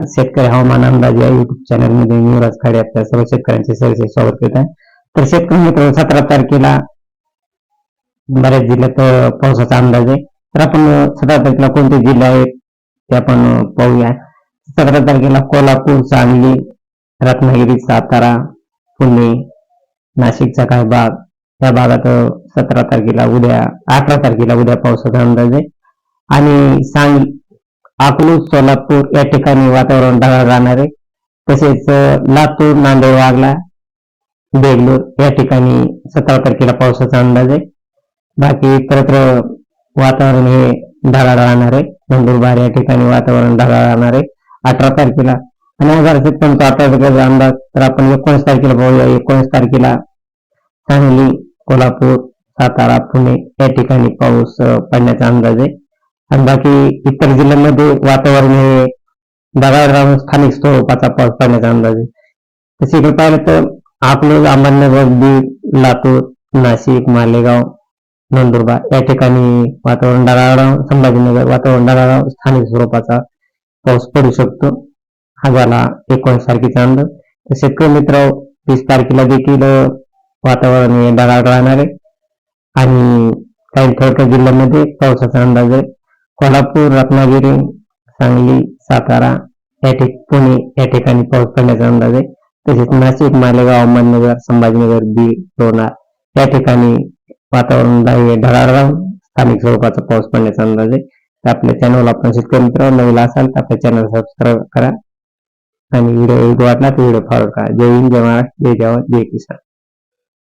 शेतकरी हवामान अंदाज या युट्यूब चॅनलमध्ये मी युवराज खाडे आपल्या सर्व शेतकऱ्यांचे सहर्ष स्वागत करत आहे. तर शेतकरी मित्र सतरा तारखेला बऱ्याच जिल्ह्यात पावसाचा अंदाज आहे. तर आपण सतरा तारखेला कोणते जिल्हे आहेत ते आपण पाहूया. सतरा तारखेला कोल्हापूर सांगली रत्नागिरी सातारा पुणे नाशिकचा काही भाग. त्या भागात सतरा तारखेला उद्या अठरा तारखेला उद्या पावसाचा अंदाज आहे. आणि सांग अकलूज सोलापूर या ठिकाणी वातावरण ढगाळ राहणार आहे. तसेच लातूर नांदेड वागला बेंगलोर या ठिकाणी सतरा तारखेला पावसाचा अंदाज आहे. बाकी इतरत्र वातावरण हे ढगाळ राहणार आहे. नंदुरबार या ठिकाणी वातावरण ढगाळ राहणार आहे. अठरा तारखेला. आणि हजार शेतकऱ्यांचा अठरा तारखेचा अंदाज तर आपण एकोणीस तारखेला पाहूया. एकोणीस तारखेला सांगली कोल्हापूर सातारा पुणे या ठिकाणी पाऊस पडण्याचा अंदाज आहे. आणि बाकी इतर जिल्ह्यांमध्ये वातावरण हे ढगाळ राहून स्थानिक स्वरूपाचा पाऊस पडण्याचा अंदाज आहे. तसे इकडे पाहिलं तर अकलूज अहमदनगर बीड लातूर नाशिक मालेगाव नंदुरबार या ठिकाणी वातावरण ढगाळ संभाजीनगर वातावरण ढगाळ स्थानिक स्वरूपाचा पाऊस पडू शकतो. हा झाला एकोणीस तारखेचा अंदाज. तर शेतकरी मित्र वीस तारखेला देखील वातावरण हे ढगाळ राहणार आहे. आणि काही थोडक्या जिल्ह्यांमध्ये पावसाचा अंदाज आहे. कोल्हापूर रत्नागिरी सांगली सातारा या ठिक पुणे या ठिकाणी पाऊस पडण्याचा अंदाज आहे. तसेच नाशिक मालेगाव अहमदनगर संभाजीनगर बीड लोणार या ठिकाणी वातावरण ढगाळ राहून स्थानिक स्वरूपाचा पाऊस पडण्याचा अंदाज आहे. तर आपल्या चॅनलला आपण शेतकरी मित्र नवीन असाल तर आपल्या चॅनल सबस्क्राईब करा. आणि व्हिडिओ वाटला तर व्हिडिओ फॉलो करा. जय हिंद जय महाराष्ट्र जय जवान जय किसान.